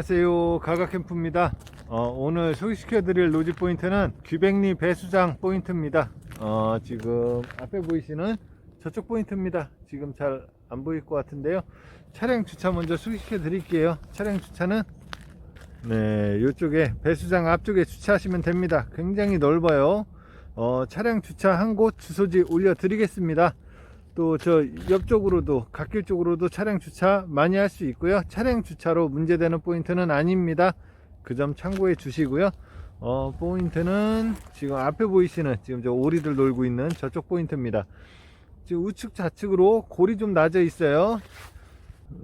안녕하세요. 가가캠프입니다. 어, 오늘 소개시켜 드릴 로지 포인트는 귀백리 배수장 포인트입니다. 어, 지금 앞에 보이시는 저쪽 포인트입니다. 지금 잘 안 보일 것 같은데요. 차량 주차 먼저 소개시켜 드릴게요. 차량 주차는 네 이쪽에 배수장 앞쪽에 주차하시면 됩니다. 굉장히 넓어요. 어, 차량 주차 한 곳 주소지 올려 드리겠습니다 또 저 옆쪽으로도 갓길 쪽으로도 차량 주차 많이 할 수 있고요. 차량 주차로 문제되는 포인트는 아닙니다. 그 점 참고해 주시고요. 어 포인트는 지금 앞에 보이시는 지금 저 오리들 놀고 있는 저쪽 포인트입니다. 지금 우측 좌측으로 골이 좀 낮아 있어요.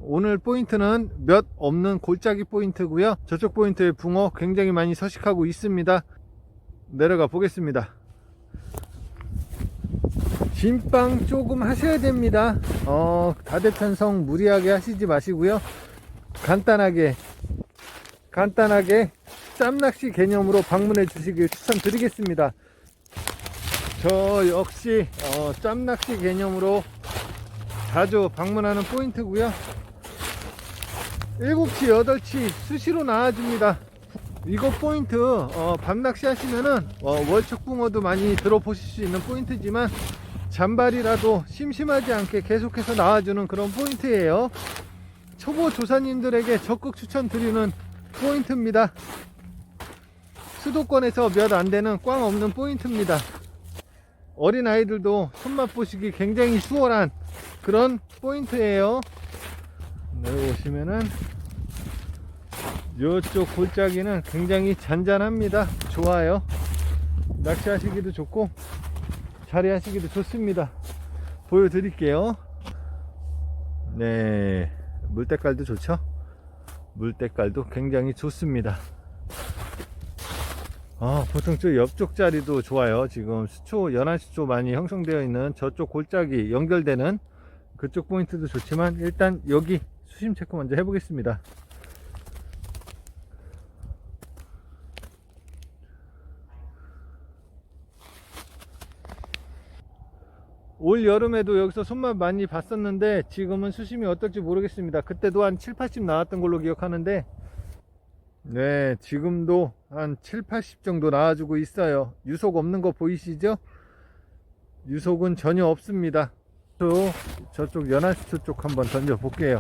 오늘 포인트는 몇 없는 골짜기 포인트고요. 저쪽 포인트에 붕어 굉장히 많이 서식하고 있습니다. 내려가 보겠습니다 진빵 조금 하셔야 됩니다. 어, 다대편성 무리하게 하시지 마시고요. 간단하게, 간단하게 짬낚시 개념으로 방문해 주시길 추천드리겠습니다. 저 역시 어, 짬낚시 개념으로 자주 방문하는 포인트고요. 7치, 8치 수시로 나와줍니다. 이거 포인트 어, 밤낚시 하시면은 어, 월척붕어도 많이 들어보실 수 있는 포인트지만 잔발이라도 심심하지 않게 계속해서 나와주는 그런 포인트예요. 초보 조사님들에게 적극 추천드리는 포인트입니다. 수도권에서 몇 안 되는 꽝 없는 포인트입니다. 어린 아이들도 손맛 보시기 굉장히 수월한 그런 포인트예요. 네, 보시면은 이쪽 골짜기는 굉장히 잔잔합니다. 좋아요. 낚시하시기도 좋고 자리 하시기도 좋습니다. 보여드릴게요. 네. 물때깔도 좋죠? 물때깔도 굉장히 좋습니다. 아, 보통 저 옆쪽 자리도 좋아요. 지금 수초, 연안 수초 많이 형성되어 있는 저쪽 골짜기 연결되는 그쪽 포인트도 좋지만 일단 여기 수심 체크 먼저 해보겠습니다. 올 여름에도 여기서 손맛 많이 봤었는데 지금은 수심이 어떨지 모르겠습니다. 그때도 한 7, 80 나왔던 걸로 기억하는데 네 지금도 한 7, 80 정도 나와주고 있어요. 유속 없는 거 보이시죠? 유속은 전혀 없습니다. 또 저쪽 연안수초 쪽 한번 던져 볼게요.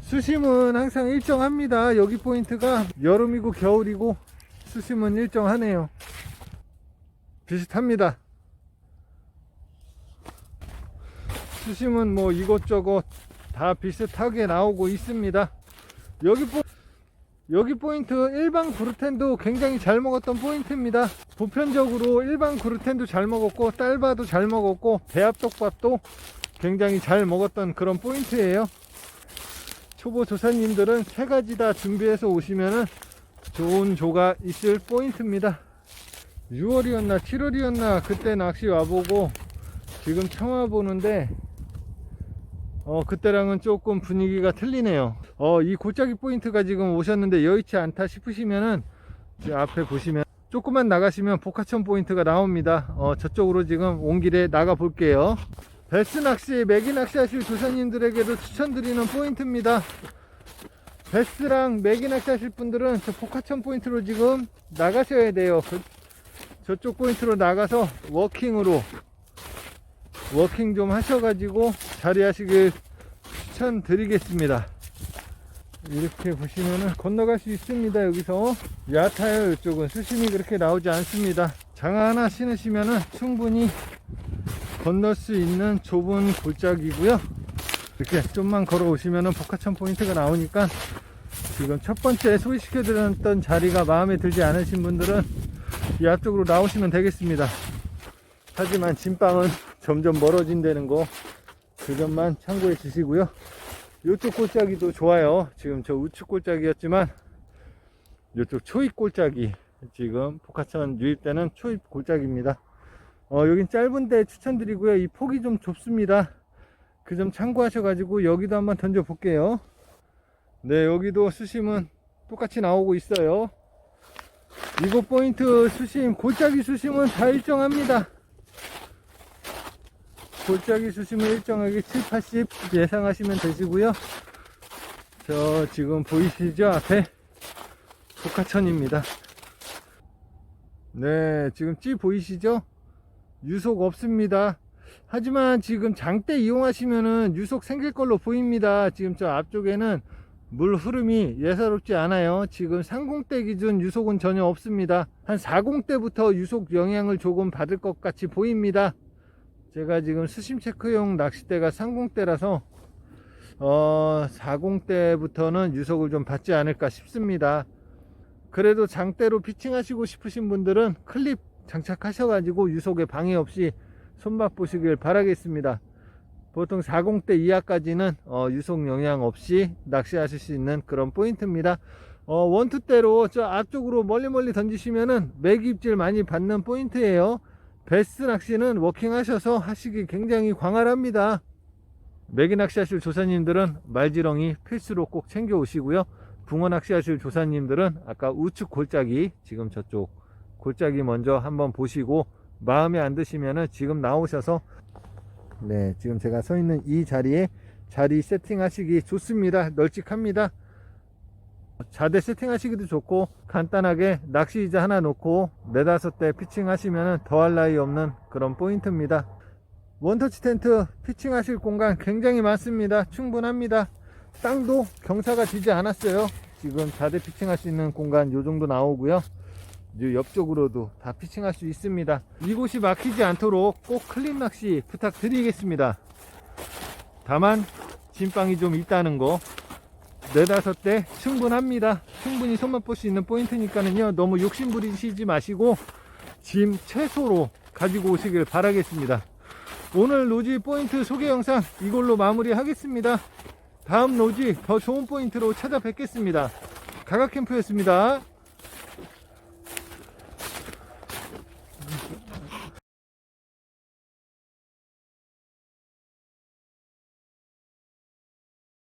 수심은 항상 일정합니다. 여기 포인트가 여름이고 겨울이고 수심은 일정하네요. 비슷합니다. 수심은 뭐 이것저것 다 비슷하게 나오고 있습니다. 여기 포, 여기 포인트 일반 그루텐도 굉장히 잘 먹었던 포인트입니다. 보편적으로 일반 그루텐도 잘 먹었고 딸바도 잘 먹었고 배합떡밥도 굉장히 잘 먹었던 그런 포인트예요. 초보 조사님들은 세 가지 다 준비해서 오시면은 좋은 조가 있을 포인트입니다. 6월이었나 7월이었나 그때 낚시 와보고 지금 처음 와보는데 어 그때랑은 조금 분위기가 틀리네요. 어 이 골짜기 포인트가 지금 오셨는데 여의치 않다 싶으시면은 이 앞에 보시면 조금만 나가시면 복화천 포인트가 나옵니다. 어 저쪽으로 지금 온 길에 나가 볼게요. 베스 낚시 매기 낚시 하실 조사님들에게도 추천드리는 포인트입니다. 베스랑 매기 낚시 하실 분들은 저 복화천 포인트로 지금 나가셔야 돼요. 그, 저쪽 포인트로 나가서 워킹으로 워킹 좀 하셔가지고 자리하시길 추천드리겠습니다. 이렇게 보시면은 건너갈 수 있습니다. 여기서 얕아요. 이쪽은 수심이 그렇게 나오지 않습니다. 장화 하나 신으시면은 충분히 건널 수 있는 좁은 골짜기고요. 이렇게 좀만 걸어 오시면은 복화천 포인트가 나오니까 지금 첫 번째 소개시켜 드렸던 자리가 마음에 들지 않으신 분들은 이 앞쪽으로 나오시면 되겠습니다. 하지만 진빵은 점점 멀어진다는 거 그 점만 참고해 주시고요. 이쪽 골짜기도 좋아요. 지금 저 우측 골짜기였지만 이쪽 초입 골짜기 지금 복화천 유입되는 초입 골짜기입니다. 어 여긴 짧은데 추천드리고요. 이 폭이 좀 좁습니다. 그 점 참고하셔 가지고 여기도 한번 던져 볼게요. 네 여기도 수심은 똑같이 나오고 있어요. 이곳 포인트 수심 골짜기 수심은 다 일정합니다 골짜기 수심을 일정하게 7, 80 예상하시면 되시고요. 저 지금 보이시죠? 앞에 북하천입니다. 네, 지금 찌 보이시죠? 유속 없습니다. 하지만 지금 장대 이용하시면은 유속 생길 걸로 보입니다. 지금 저 앞쪽에는 물 흐름이 예사롭지 않아요. 지금 30대 기준 유속은 전혀 없습니다. 한 40대부터 유속 영향을 조금 받을 것 같이 보입니다. 제가 지금 수심 체크용 낚싯대가 30대라서 어, 40대부터는 유속을 좀 받지 않을까 싶습니다. 그래도 장대로 피칭 하시고 싶으신 분들은 클립 장착하셔 가지고 유속에 방해 없이 손맛 보시길 바라겠습니다. 보통 40대 이하까지는 어, 유속 영향 없이 낚시하실 수 있는 그런 포인트입니다. 어, 원투대로 저 앞쪽으로 멀리 멀리 던지시면은 매기입질 많이 받는 포인트예요. 베스 낚시는 워킹 하셔서 하시기 굉장히 광활합니다. 매기 낚시하실 조사님들은 말지렁이 필수로 꼭 챙겨 오시고요. 붕어 낚시하실 조사님들은 아까 우측 골짜기 지금 저쪽 골짜기 먼저 한번 보시고 마음에 안 드시면은 지금 나오셔서 네 지금 제가 서 있는 이 자리에 자리 세팅하시기 좋습니다. 널찍합니다. 자대 세팅하시기도 좋고 간단하게 낚시 의자 하나 놓고 네다섯 대 피칭 하시면 더할 나위 없는 그런 포인트입니다. 원터치 텐트 피칭 하실 공간 굉장히 많습니다. 충분합니다. 땅도 경사가 지지 않았어요. 지금 자대 피칭 할수 있는 공간 요 정도 나오고요. 이 옆쪽으로도 다 피칭할 수 있습니다. 이곳이 막히지 않도록 꼭 클립 낚시 부탁드리겠습니다. 다만 진빵이 좀 있다는 거 네다섯 대 충분합니다. 충분히 손맛 볼 수 있는 포인트니까는요. 너무 욕심 부리시지 마시고 짐 최소로 가지고 오시길 바라겠습니다. 오늘 로지 포인트 소개 영상 이걸로 마무리하겠습니다. 다음 로지 더 좋은 포인트로 찾아뵙겠습니다. 가가캠프였습니다.